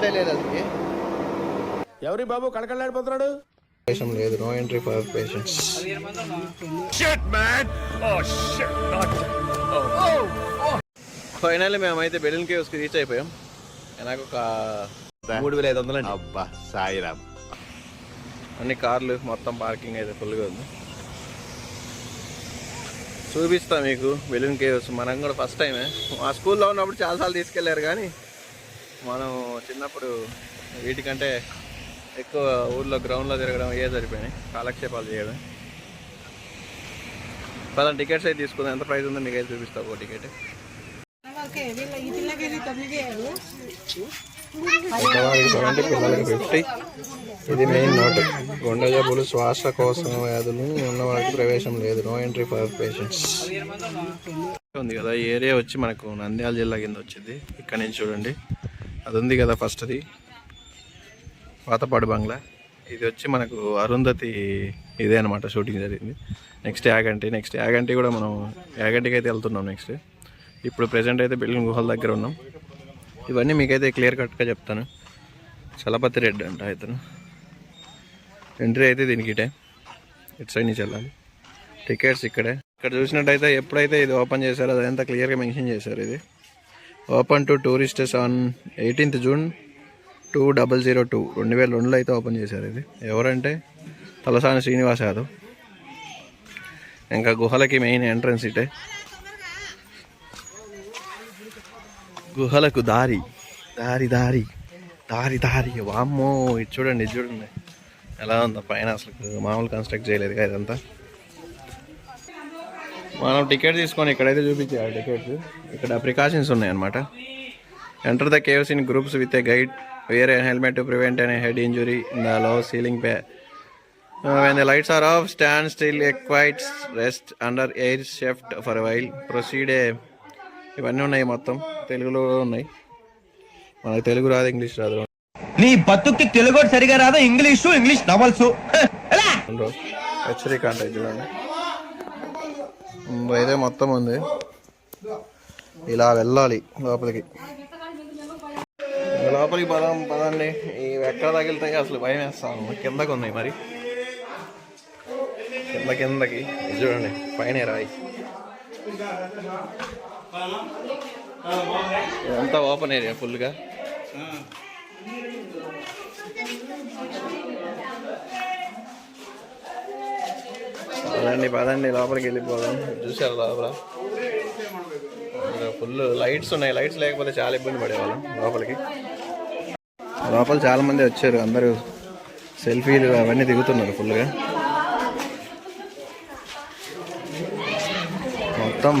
Start లేదు అది. ఎవరి బాబు కళకళలాడిపోతున్నాడు? దేశం లేదు no entry for patients finally మేమైతే బెలూన్ కేవ్స్కి రీచ్ అయిపోయాం. నాకు ఒక మూడు వేల ఐదు వందలు అండి. అబ్బా సాయిరామ్ అన్ని కార్లు మొత్తం పార్కింగ్ అయితే ఫుల్గా ఉంది. చూపిస్తా మీకు బెలూన్ కేవ్స్ మనం కూడా ఫస్ట్ టైమే మా స్కూల్లో ఉన్నప్పుడు చాలాసార్లు తీసుకెళ్ళారు కానీ మనం చిన్నప్పుడు వీటికంటే ఎక్కువ ఊర్లో గ్రౌండ్లో తిరగడం ఏ సరిపోయినాయి. కాలక్షేపాలు చేయడం. పదండి టికెట్స్ అయితే తీసుకుందాం. ఎంత ప్రైస్ ఉందో మీకు అయితే చూపిస్తా. ఒక టికెట్. ఫిఫ్టీ ఇది మెయిన్ నోట్ గుండె జబ్బులు శ్వాసకోశ వ్యాధులు ఉన్న వారికి ప్రవేశం లేదు. నో ఎంట్రీ ఫర్ పేషెంట్స్ ఉంది కదా ఈ ఏరియా వచ్చి మనకు నంద్యాల జిల్లా కింద వచ్చింది. ఇక్కడ నుంచి చూడండి. అది ఉంది కదా ఫస్ట్ అది పాతపాడు బంగ్లా. ఇది వచ్చి మనకు అరుంధతి ఇదే అనమాట షూటింగ్ జరిగింది. నెక్స్ట్ యాగంటి నెక్స్ట్ యాగంటి కూడా మనం యాగంటికి అయితే వెళ్తున్నాం నెక్స్ట్. ఇప్పుడు ప్రెసెంట్ అయితే బిల్డింగ్ గుహల దగ్గర ఉన్నాం. ఇవన్నీ మీకైతే క్లియర్ కట్గా చెప్తాను. చలపతి రెడ్డి అంట ఇతను. ఎంట్రీ అయితే దీనికి ఇటే. ఇటు సైడ్ నుంచి వెళ్ళాలి. టికెట్స్ ఇక్కడే. ఇక్కడ చూసినట్టయితే ఎప్పుడైతే ఇది ఓపెన్ చేశారో అదంతా క్లియర్గా మెన్షన్ చేశారు ఇది. Open to touristers on eighteenth June two double zero two. రెండు వేల రెండులో అయితే ఓపెన్ చేశారు ఇది. ఎవరంటే తలసాని శ్రీనివాస్ యాదవ్. ఇంకా గుహలకి మెయిన్ ఎంట్రన్స్ ఇటే. గుహలకు దారి. దారి దారి. దారి దారి. వామ్మో ఇది చూడండి ఇది చూడండి. ఎలా ఉందా పైన అసలు మామూలు కన్స్ట్రక్ట్ చేయలేదు కదా ఇదంతా మనం టికెట్ తీసుకొని ఇక్కడైతే చూపించారు టికెట్స్ ఇక్కడ ప్రికాషన్స్ ఉన్నాయి అనమాట enter the caves in groups with a guide wear helmet to prevent any head injury in the low ceiling pay when the lights are off stand still awaits rest under air shaft for while proceed ఇవన్నీ ఉన్నాయి మొత్తం. తెలుగులో ఉన్నాయి. మనకు తెలుగు రాదు English రాదు. నీ బతుక్కి తెలుగు సరిగా రాదు? English English novels. హెచ్చరిక అంటే చూడండి అయితే మొత్తం ఉంది. ఇలా వెళ్ళాలి లోపలికి. లోపలికి పదాం పదండి. ఇవి ఎక్కడ తగిలితే అసలు భయం వేస్తాను కిందకు ఉన్నాయి మరి. కింద కిందకి. చూడండి పైన రాయి ఇదంతా ఓపెన్ ఏరియా ఫుల్గా. పదండి పదండి లోపలికి వెళ్ళిపోదాం. చూసారు లోపల. ఫుల్ లైట్స్ ఉన్నాయి. లైట్స్ లేకపోతే చాలా ఇబ్బంది పడేవాళ్ళం లోపలికి. లోపల చాలా మంది వచ్చారు. అందరూ సెల్ఫీలు అవన్నీ దిగుతున్నారు ఫుల్గా మొత్తం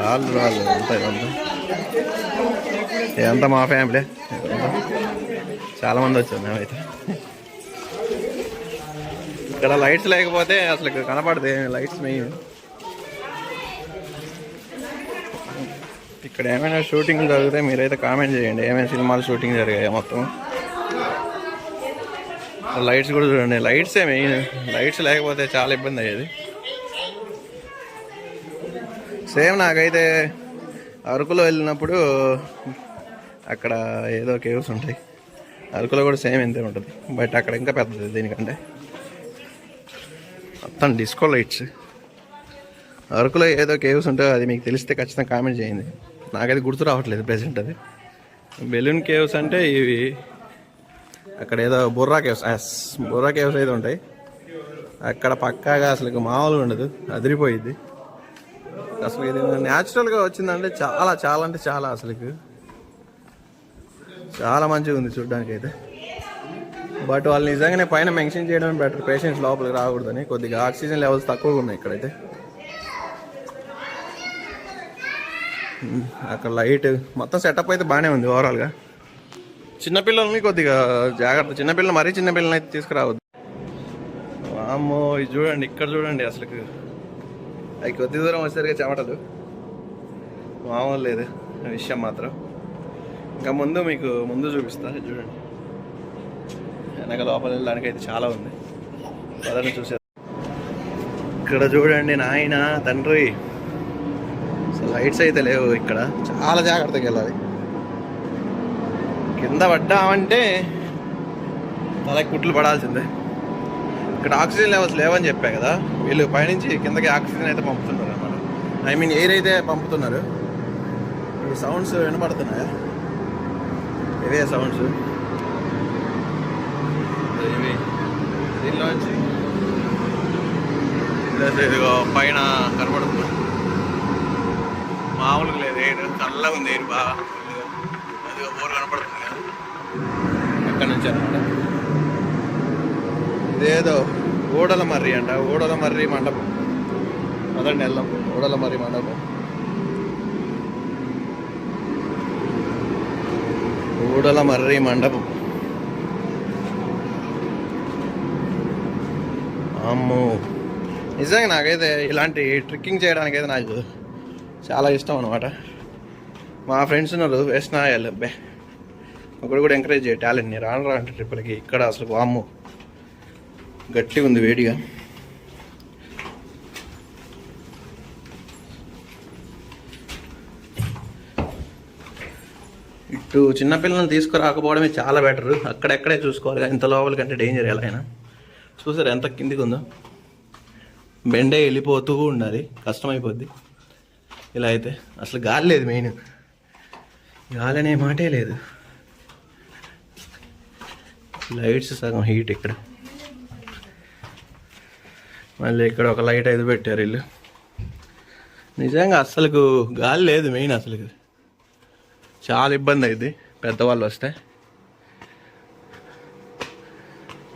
రాళ్ళు రాళ్ళు అంతా ఇదంతా ఇదంతా మా ఫ్యామిలీ చాలా మంది వచ్చారు మేమైతే. ఇక్కడ లైట్స్ లేకపోతే అసలు ఇక్కడ కనపడదు లైట్స్ మెయిన్ ఇక్కడ ఏమైనా షూటింగ్ జరిగితే మీరైతే కామెంట్ చేయండి. ఏమైనా సినిమాలు షూటింగ్ జరిగాయి మొత్తం. లైట్స్ కూడా చూడండి. లైట్సే మెయిన్ లైట్స్ లేకపోతే చాలా ఇబ్బంది అయ్యేది. సేమ్ నాకైతే అరకులో వెళ్ళినప్పుడు అక్కడ ఏదో కేవ్స్ ఉంటాయి. అరకులో కూడా సేమ్ ఇంతే ఉంటుంది. బట్ అక్కడ ఇంకా పెద్దది దీనికంటే. మొత్తం డిస్కో లైట్స్ అరకులో ఏదో కేవ్స్ ఉంటే అది మీకు తెలిస్తే ఖచ్చితంగా కామెంట్ చేయండి. నాకైతే గుర్తు రావట్లేదు ప్రెసెంట్ అది. బెలూన్ కేవ్స్ అంటే ఇవి అక్కడ ఏదో బుర్రా కేవ్స్ బొర్రా బుర్రా కేవ్స్ అయితే ఉంటాయి. అక్కడ పక్కాగా అసలు మామూలుగా ఉండదు అదిరిపోయిద్ది. అసలు ఇది న్యాచురల్గా వచ్చిందంటే చాలా చాలా అంటే చాలా అసలు. చాలా మంచిగా ఉంది చూడడానికి అయితే బట్ వాళ్ళు నిజంగానే పైన మెన్షన్ చేయడం బెటర్ పేషెంట్స్ లోపలికి రాకూడదని. కొద్దిగా ఆక్సిజన్ లెవెల్స్ తక్కువగా ఉన్నాయి ఇక్కడైతే. అక్కడ లైట్ మొత్తం సెటప్ అయితే బాగానే ఉంది ఓవరాల్గా చిన్నపిల్లల్ని కొద్దిగా జాగ్రత్త చిన్నపిల్లలు మరీ చిన్నపిల్లల్ని అయితే తీసుకురావద్దు. అమ్మో ఇది చూడండి ఇక్కడ చూడండి అసలు అవి కొద్ది దూరం వచ్చేసరికి చెమటలు. మామూలు లేదు ఆ విషయం మాత్రం. ఇంకా ముందు మీకు ముందు చూపిస్తా చూడండి. వెనక లోపల వెళ్ళడానికి అయితే చాలా ఉంది. పదని చూసారు? ఇక్కడ చూడండి నాయన తండ్రి. అసలు లైట్స్ అయితే లేవు ఇక్కడ. చాలా జాగ్రత్తగా వెళ్ళాలి. కింద పడ్డామంటే తలకి కుట్లు పడాల్సిందే. ఇక్కడ ఆక్సిజన్ లెవెల్స్ లేవని చెప్పా కదా. వీళ్ళు పైనుంచి కిందకి ఆక్సిజన్ అయితే పంపుతున్నారు అనమాట ఐ మీన్ ఎయిర్ అయితే పంపుతున్నారు. ఈ సౌండ్స్ వినపడుతున్నాయా? ఇదే సౌండ్స్ ఇవి దీనిలోంచి ఇదిగో ఇదిగో పైన కనబడుతుంది మామూలుగా లేదు ఎయిర్ చల్లగా ఉంది ఎయిర్ బాగా అదిగో బోర్ కనపడుతుంది కదా అక్కడ నుంచి అనమాట ఇదేదో ఊడల మర్రి అంట ఊడల మర్రి మండపం అదండి వెళ్దాం ఊడల మర్రి మండపం ఊడల మర్రి మండపం అమ్మో. నిజంగా నాకైతే ఇలాంటి ట్రిక్కింగ్ చేయడానికి అయితే నాకు చాలా ఇష్టం అనమాట మా ఫ్రెండ్స్ ఉన్నారు వేసినాయాలి అబ్బాయి ఒకడు కూడా ఎంకరేజ్ చేయ టాలెంట్ని రాను అంటే ట్రిప్పులకి ఇక్కడ అసలు వామ్ము. గట్టిగా ఉంది వేడిగా. ఇటు చిన్నపిల్లల్ని తీసుకురాకపోవడమే చాలా బెటర్ అక్కడెక్కడే చూసుకోవాలి ఇంత లోపలికంటే డేంజర్ ఎలా అయినా. చూసారు ఎంత కిందికి ఉందో? బెండే వెళ్ళిపోతూ ఉండాలి కష్టమైపోద్ది. ఇలా అయితే అసలు గాలి లేదు మెయిన్. గాలి అనే మాటే లేదు. లైట్స్ సగం హీట్ ఇక్కడ. మళ్ళీ ఇక్కడ ఒక లైట్ అయితే పెట్టారు వీళ్ళు నిజంగా అసలుకు గాలి లేదు మెయిన్ అసలు. చాలా ఇబ్బంది అయింది పెద్దవాళ్ళు వస్తే.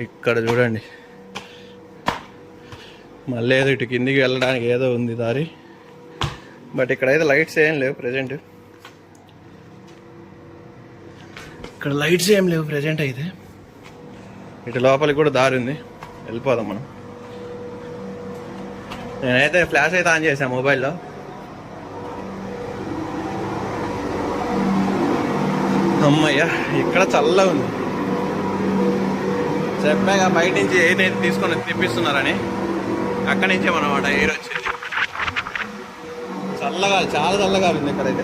ఇక్కడ చూడండి. మళ్ళీ ఏదో ఇటు కిందికి వెళ్ళడానికి ఏదో ఉంది దారి. బట్ ఇక్కడైతే లైట్స్ ఏం లేవు ప్రజెంట్ ఇక్కడ లైట్స్ ఏం లేవు ప్రజెంట్ అయితే. ఇటు లోపలికి కూడా దారి ఉంది. వెళ్ళిపోదాం మనం. నేనైతే ఫ్లాష్ అయితే ఆన్ చేశాను మొబైల్లో అమ్మయ్య ఇక్కడ చల్లగా ఉంది. చెప్పాక బయట నుంచి అయితే తీసుకొని తెప్పిస్తున్నారని. అక్కడి నుంచే మనమాట ఎయిర్ వచ్చింది చల్లగా చాలా చల్లగా ఉంది ఇక్కడైతే.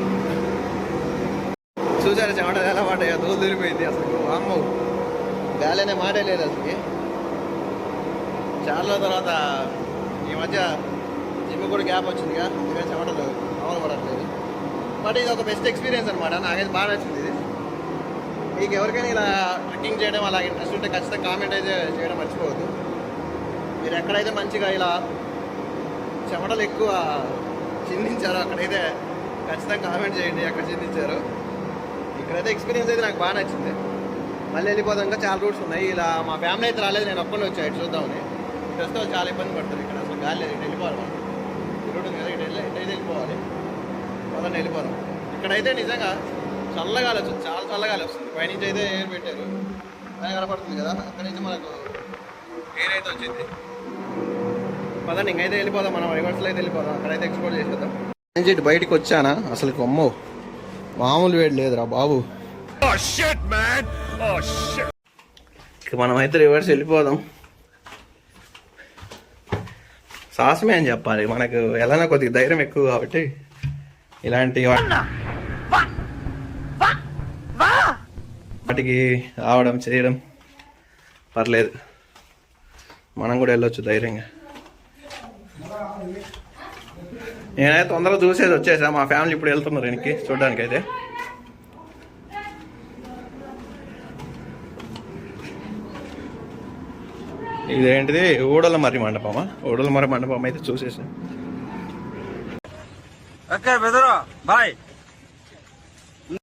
చూసారు చెమట ఎలా మాట దూలు దూరిపోయింది అసలు. అమ్మ గాలి అనే మాటే లేదు అసలు చాలా తర్వాత ఈ మధ్య జిమ్ కూడా గ్యాప్ వచ్చిందిగా అందుకని చెమటలు అమలు పడట్లేదు. బట్ ఇది ఒక బెస్ట్ ఎక్స్పీరియన్స్ అనమాట నాకైతే బాగా నచ్చింది ఇది. మీకు ఎవరికైనా ఇలా ట్రెక్కింగ్ చేయడం అలా ఇంట్రెస్ట్ ఉంటే ఖచ్చితంగా కామెంట్ అయితే చేయడం మర్చిపోవద్దు. మీరు ఎక్కడైతే మంచిగా ఇలా చెమటలు ఎక్కువ చిందించారో అక్కడైతే ఖచ్చితంగా కామెంట్ చేయండి ఎక్కడ చిందించారు. ఇక్కడైతే ఎక్స్పీరియన్స్ అయితే నాకు బాగా నచ్చింది. మళ్ళీ వెళ్ళిపోదాం ఇంకా చాలా రూట్స్ ఉన్నాయి. ఇలా మా ఫ్యామిలీ అయితే రాలేదు నేను ఒక్కడే వచ్చా ఇటు చూద్దామని. ఇటు వస్తే చాలా ఇబ్బంది పడుతుంది ఇక్కడ అసలు గాలి లేదు ఇటు వెళ్ళిపోవాలి మనం. రూట్ ఉంది కదా ఇటు వెళ్ళి ఇటు అయితే వెళ్ళిపోవాలి. మొదలు వెళ్ళిపోదాం. ఇక్కడైతే నిజంగా చల్లగాలి వచ్చింది చాలా చల్లగాలి వస్తుంది పైనుంచి అయితే ఎయిర్ పెట్టారు. పైన కనపడుతుంది కదా అక్కడి నుంచి మనకు ఎయిర్ అయితే వచ్చింది. పదండి ఇంకైతే వెళ్ళిపోదాం మనం. రివర్స్లో అయితే వెళ్ళిపోదాం. అక్కడైతే ఎక్స్ప్లోర్ చేసేద్దాం. నుంచి ఇటు బయటికి వచ్చానా? అసలు కొమ్మో మామూలు వేడి లేదురా బాబు. ఇక మనమైతే రివర్స్ వెళ్ళిపోదాం. సాహసమే అని చెప్పాలి. మనకు ఎలానో కొద్దిగా ధైర్యం ఎక్కువ కాబట్టి ఇలాంటి వా- వాటికి రావడం చేయడం పర్లేదు. మనం కూడా వెళ్ళొచ్చు ధైర్యంగా. నేనైతే తొందరగా చూసేది వచ్చేసా. మా ఫ్యామిలీ ఇప్పుడు వెళ్తున్నారు వెనక్కి చూడడానికి అయితే ఇదేంటిది? ఊడల మర్రి మండపమా? ఊడల మర్రి మండపం అయితే చూసేసాం. Okay bye.